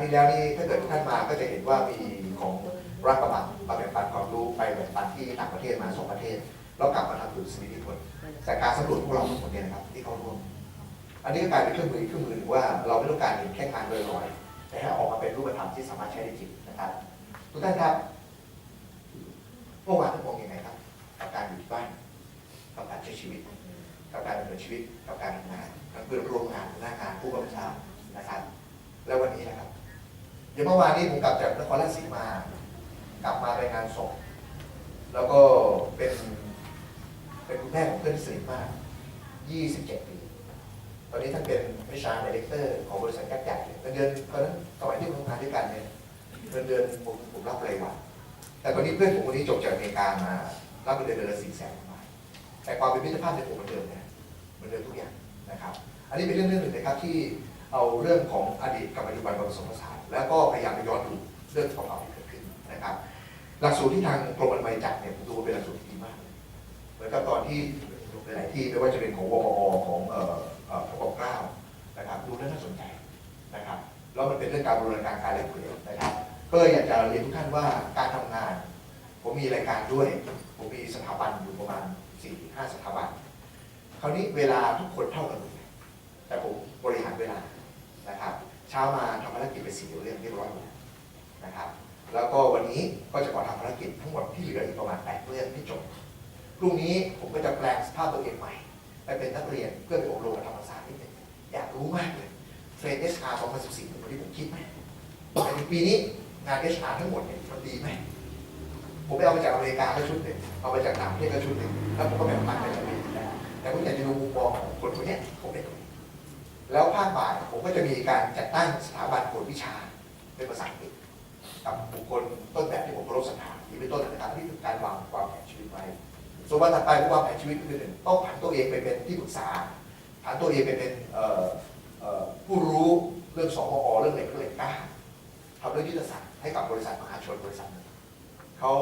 งที่แล้วนี่ถ้าเกิดทุกท่านมาก็จะเห็นว่ามีของรัฐกระบังมาแบ่งปันความรู้ไปแบ่งปันที่ต่างประเทศมาสองประเทศ แล้วกลับมาทำดูสมิธิผลแต่การสำรวจพวกเราทั้งหมดเนี่ยนะครับที่เขาร่วมอันนี้ก็กลายเป็นเครื่องมือเครื่องมือหนึ่งว่าเราไม่ต้องการเห็นแค่งานลอยๆแต่ให้ออกมาเป็นรูปธรรมที่สามารถใช้ได้จริงนะครับทุกท่านครับเมื่อวานท่านมองยังไงครับกับการอยู่ที่บ้านกับการใช้ชีวิตกับการดำเนินชีวิตกับการทำงานกับเพื่อนร่วมงานหน้างานผู้กำกับนะครับ แล้ววันนี้นะครับ เดี๋ยวเมื่อวานนี้ผมกลับจากนครราชสีมา กลับมาไปงานศพแล้วก็เป็นเป็นคุณแม่ของเพื่อนที่สนิทมาก 27 ปี ตอนนี้ท่านเป็นวิชาดีเลกเตอร์ของบริษัทยักษ์ใหญ่เงินเดือนตอนนั้นสมัยที่ผมทำงานด้วยกันเนี่ยเงินเดือนผมผมรับรายวัน แต่ตอนนี้เพื่อนผมคนนี้จบจากอเมริกามารับเงินเดือนเดือนละสี่แสนบาทแต่ความเป็นมิตรภาพในผมเหมือนเดิมนะเหมือนเดิมทุกอย่างนะครับ อันนี้เป็นเรื่องเรื่องหนึ่งนะครับที่ เอาเรื่องของอดีตกับปัจจุบันมาผสมผสานแล้วก็พยายามไปย้อนดูเรื่องของเราที่เกิดขึ้นนะครับ หลักสูตรที่ทางกรมอนามัยจัดเนี่ยผมดูเป็นหลักสูตรที่ดีมากเลยเหมือนกับตอนที่หลายที่ไม่ว่าจะเป็นของวปอของเอ่อเอ่อพปเกล้านะครับดูแล้วน่าสนใจนะครับแล้วมันเป็นเรื่องการบริการการแลกเปลี่ยนนะครับก็เลยอยากจะเรียนทุกท่านว่าการทำงาน ผมมีรายการด้วย ผมมีสถาบันอยู่ประมาณ4 5สถาบันคราวนี้เวลาทุกคนเท่ากันเลยแต่ผมบริหารเวลา นะครับเช้ามาทำภารกิจไปสี่เรื่องเรียบร้อยหมดนะครับแล้วก็วันนี้ก็จะขอทำภารกิจทั้งหมดที่เหลืออีกประมาณ8เรื่องที่จบพรุ่งนี้ผมก็จะแปลงสภาพตัวเองใหม่ ไปเป็นนักเรียนเพื่อไปอบรมกับธรรมศาสตร์นิดนึงอยากรู้มากเลยเทรน HR 2014เป็นคนที่ผมคิดไหมแต่ในปีนี้งาน HR ทั้งหมดเนี่ยมันดีไหมผมไปเอามาจากอเมริกาก็ชุดหนึ่งเอามาจากต่างประเทศก็ชุดหนึ่งแล้วผมก็แบ่งปันไปกับอเมริกาแต่ผมอยากจะดูมุมมองของคนคนนี้ผมเป็ นตรงนี้าคบ่ายผมก็จะมีการจัดตั้งสถาบันกวดวิชาเป็นภาษาอังกฤษกับบุคคลต้นแบบที่ผมเคารพศรัทธาที่เป็นต้นนะครับที่คือการวางควางแผนชีวิตไว้ส่วนวันถัดไปผมวางแผนชีวิตคือหนึ่งต้องผันตัวเองไปเป็นที่ปรึกษาผันตัวเองไปเป็นผู้รู้เรื่องสมอเรื่องเหล็กเรื่องเหล็กกล้าทำเรื่องยุทธศาสตร์ให้กับบริษัทมหาชนบริษัทเขา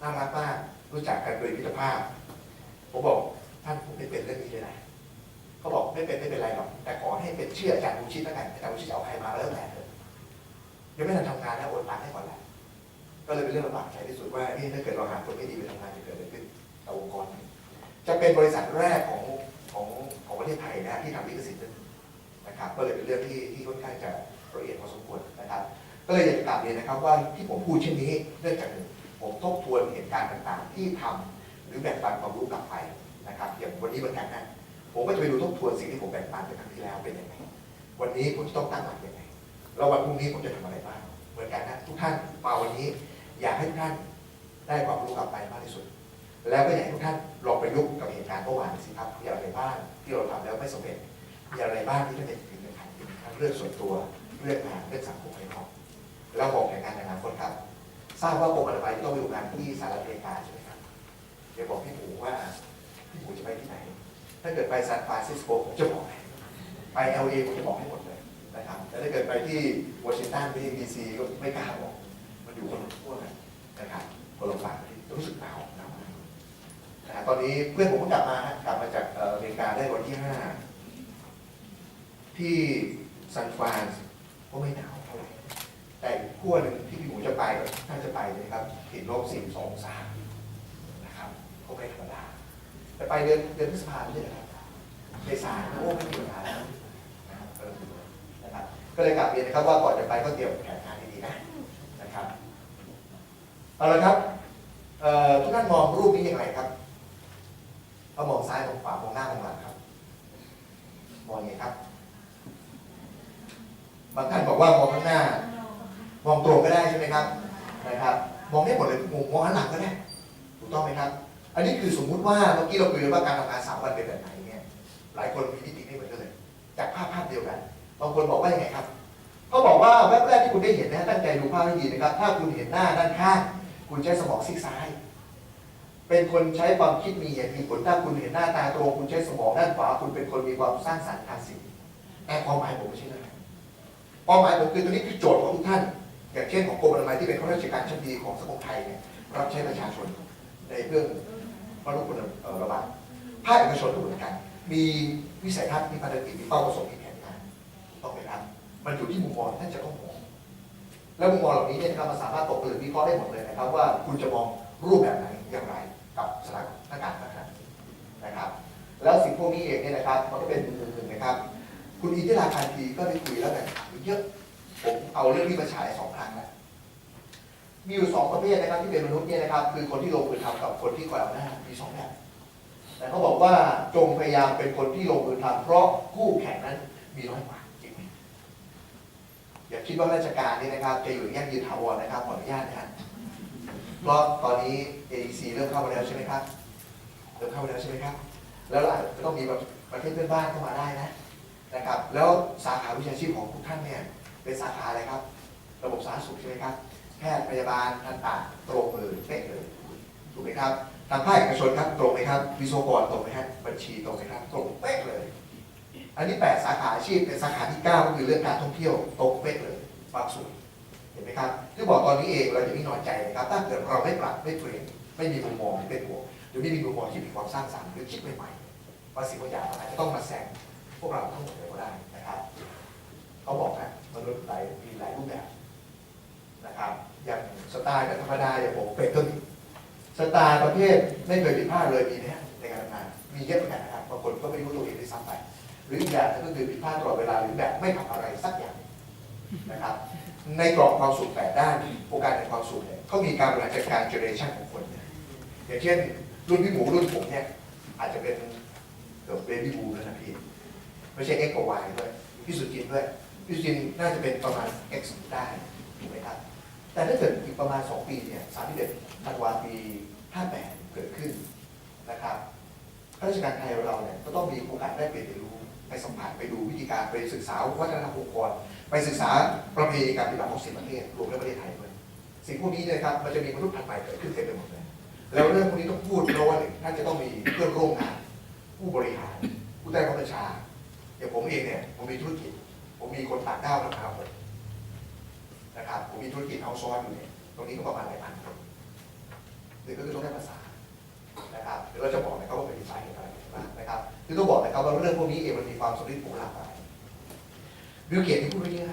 น่ารักมากรู้จักกันโดยมิตรภาพผมบอกท่านผมไม่เป็นเรื่องนี้เลยนะ บอกไม่เป็นไม่เป็นไรหรอก แต่ขอให้เป็นเชื่ออาจารย์บุญชิตแล้วกันอาจารย์บุญชิตจะเอาใครมาแล้วแต่เถอะยังไม่ทันทำงานนะโอนตังค์ให้ก่อนแหละก็เลยเป็นเรื่องลำบากใจที่สุดว่าเอ๊ะถ้าเกิดเราหาคนไม่ดีไปทำงานจะเกิดอะไรขึ้นกับองค์กรนี้จะเป็นบริษัทแรกของของของประเทศไทยนะที่ทำลิขสิทธิ์นะครับ ก็เลยเป็นเรื่องที่ที่ค่อนข้างจะละเอียดพอสมควรนะครับก็เลยอยากจะกลับเรียนนะครับว่าที่ผมพูดเช่นนี้เนื่องจากหนึ่งผมทบทวนเหตุการณ์ต่างๆ ที่ทำหรือแบ่งปันความรู้กลับไปนะครับอย่างวันนี้เหมือนกันนะ ผมก็จะไปดูทบทวนสิ่งที่ผมแบ่งปันไปครั้งที่แล้วเป็นยังไง วันนี้ผมจะต้องตั้งหลักยังไงแล้ววันพรุ่งนี้ผมจะทำอะไรบ้าง เหมือนกันนะทุกท่านมาวันนี้ อยากให้ทุกท่านได้ความรู้กลับไปมากที่สุด แล้วก็อยากให้ทุกท่านลองประยุกต์กับเหตุการณ์เมื่อวานสิครับมีอะไรบ้างที่เราทำแล้วไม่สำเร็จมีอะไรบ้างที่ท่านเป็นถึงขันทั้งเรื่องส่วนตัวเรื่องงานเรื่องสังคมภายนอกแล้วบอกแผนงานในอนาคตครับทราบว่ากรมอนามัยต้องไปดูงานที่สหรัฐอเมริกาใช่ไหมครับเดี๋ยวบอกพี่หมูว่าพี่หมูจะไปที่ไหน ถ้าเกิดไปซานฟรานซิสโกผมจะบอกให้ไปเอลเอผมจะบอกให้หมดเลยนะครับแต่ถ้าเกิดไปที่วอชิงตันที่ดีซีก็ไม่กล้าบอกมันอยู่คนละขั้วกันนะครับคนละฝั่งที่รู้สึกหนาวหนาวนะตอนนี้เพื่อนผมเพิ่งกลับมาฮะกลับมาจากเอเมริกาได้วันที่ห้าที่ซานฟรานก็ไม่หนาวเท่าไหร่แต่อีกขั้วหนึ่งที่พี่หมูจะไปก็น่าจะไปเลยครับติดลบสี่สององศานะครับก็ไม่ธรรมดา แต่ไปเดือนเดือนพฤษภาคมนี่แหละครับเมษาโอ้ไม่มีปัญหาแล้วนะครับก็เลยนะครับก็เลยกลับเรียนนะครับว่าก่อนจะไปก็เตรียมแผนงานดีๆนะนะครับเอาละครับทุกท่านมองรูปนี้อย่างไรครับเอามองซ้ายมองขวามองหน้ามองหลังครับ มองยังไงครับบางท่านบอกว่ามองข้างหน้า มองตรงก็ได้ใช่ไหมครับนะครับ มองได้หมดเลยมองมองหันหลังก็ได้ถูกต้องไหมครับ อันนี้คือสมมุติว่าเมื่อกี้เราคุยกันว่าการทำงานสามวันเป็นแบบไหนเนี่ยหลายคนมีมิติไม่เหมือนกันเลย จากภาพภาพเดียวกันบางคนบอกว่ายังไงครับเขาบอกว่าแวบแรกที่คุณได้เห็นนะตั้งใจดูภาพให้ดีนะครับ ถ้าคุณเห็นหน้าด้านข้างคุณใช้สมองซีกซ้าย เป็นคนใช้ความคิดมีเหตุมีผลถ้าคุณเห็นหน้าตาตรงคุณใช้สมองด้านขวา คุณเป็นคนมีความสร้างสรรค์ทางสิ่งแต่ความหมายผมไม่ใช่นั่นความหมายผมคือตัวนี้คือโจทย์ของทุกท่านอย่างเช่นของกรมอนามัยที่เป็นข้าราชการชั้นดีของสังคมไทยเนี่ยรับใช้ประชาชนในเรื่อง พระรูปคุณระบาดภาคเอกชนก็เหมือนกัน มีวิสัยทัศน์มีภารกิจมีเป้าประสงค์มีแผนงานต้องไหมครับมันอยู่ที่มุมมองท่านจะต้องมองแล้วมุมมองเหล่านี้เนี่ยนะครับมันสามารถตกผลึกวิเคราะห์ได้หมดเลยนะครับว่าคุณจะมองรูปแบบไหนอย่างไรกับสถานการณ์นั้นๆนะครับ แล้วสิ่งพวกนี้เองเนี่ยนะครับมันก็เป็นมุมหนึ่งนะครับ คุณอินทิราคันทีก็ได้คุยแล้วแต่เยอะผมเอาเรื่องนี้มาฉายสองครั้งแล้ว มีอยู่สองประเภทนะครับที่เป็นมนุษย์เนี่ยนะครับ คือคนที่ลงมือทำกับคนที่ก่อหน้ามีสองแบบแต่เขาบอกว่าจงพยายามเป็นคนที่ลงมือทำเพราะคู่แข่งนั้นมีน้อยกว่าจริงไหมอย่าคิดว่าราชการนี่นะครับ จะอยู่ยั่งยืนถาวรนะครับขออนุญาตนะครับเพราะตอนนี้ AEC เริ่มเข้ามาแล้วใช่ไหมครับเริ่มเข้ามาแล้วใช่ไหมครับ แล้วอาจจะต้องมีแบบประเทศเพื่อนบ้านเข้ามาได้นะนะครับ แล้วสาขาวิชาชีพของทุกท่านเนี่ยเป็นสาขาอะไรครับ ระบบสาธารณสุขใช่ไหมครับ แพทย์พยาบาลทันตะตรงมือเป๊ะเลยถูกไหมครับทางภาคเอกชนครับตรงไหมครับวิศวกรตรงไหมครับบัญชีตรงไหมครับตรงเป๊ะเลย อันนี้แปดสาขาอาชีพเป็นสาขาที่เก้าก็คือเรื่องการท่องเที่ยวตรงเป๊ะเลยบางส่วนเห็นไหมครับที่บอกตอนนี้เองเราจะไม่นอยใจนะครับ ถ้าเกิดเราไม่ปรับไม่เปลี่ยนไม่มีมุมมองเป็นบวหรือไม่มีมุมมองที่มีความสร้างสรรค์หรือคิดใหม่ๆว่าสิ่งบางอย่างอาจจะต้องมาแซงพวกเราทั้งหมดเลยก็ได้นะครับเขาบอกนะมนุษย์หลายมีหลายรูปแบบนะครับ อย่างสไตล์แบบธรรมดาอย่างผมเป็นก็มีสไตล์ประเภทไม่เคยผิดพลาดเลยมีไหมฮะในการทำงานมีเยอะเหมือนกันนะครับบางคนก็ไม่รู้ตัวเองด้วยซ้ำไปหรืออีกอย่างก็คือผิดพลาดตลอดเวลาหรือแบบไม่ทำอะไรสักอย่างนะครับ ในกรอบความสุขแปดด้านโอกาสในความสุขเนี่ยเขามีการบริหารจัดการเจเนอเรชันของคนอย่างเช่น รุ่นพี่หมูรุ่นผมเนี่ยอาจจะเป็นเกือบเบบี้บูแล้วนะพี่ไม่ใช่ X กับ Y ด้วยพี่สุจินด้วยพี่สุจินน่าจะเป็นประมาณ X ได้ถูกไหมครับ แต่ถ้าเกิดอีกประมาณ 2 ปีเนี่ย31ธันวาปี 58 เกิดขึ้นนะครับข้าราชการไทยเราเนี่ยก็ต้องมีโอกาสได้เปลี่ยนเรียนรู้ไปสัมผัสไปดูวิธีการไปศึกษาวัฒนธรรมองค์กรไปศึกษาประเพณีการปฏิบัติของสิบประเทศรวมทั้งประเทศไทยด้วยสิ่งพวกนี้เนยครับมันจะมีมนุษย์พันธุ์ใหม่เกิดขึ้นเต็มไปหมดเลยแล้วเรื่องพวกนี้ต้องพูดเพราะว่าหนึ่งท่านจะต้องมีเพื่อนร่วมงานผู้บริหารผู้ใต้บังคับบัญชาอย่างผมเองเนี่ยผมมีธุรกิจ ผมมีคนต่างด้าวนะครับผม มีธุรกิจเอาซอร์อยู่เนี่ยตรงนี้ก็ประมาณหลายพันคนหนึ่งก็คือต้องได้ภาษานะครับเดี๋ยวเราจะบอกนะครับว่าเป็นสาเหตุอะไรบ้างนะครับ คือต้องบอกนะครับว่าเรื่องพวกนี้เองมันมีความสมดุลผูกหลากหลายบิลเกตที่พูดไว้เยอะ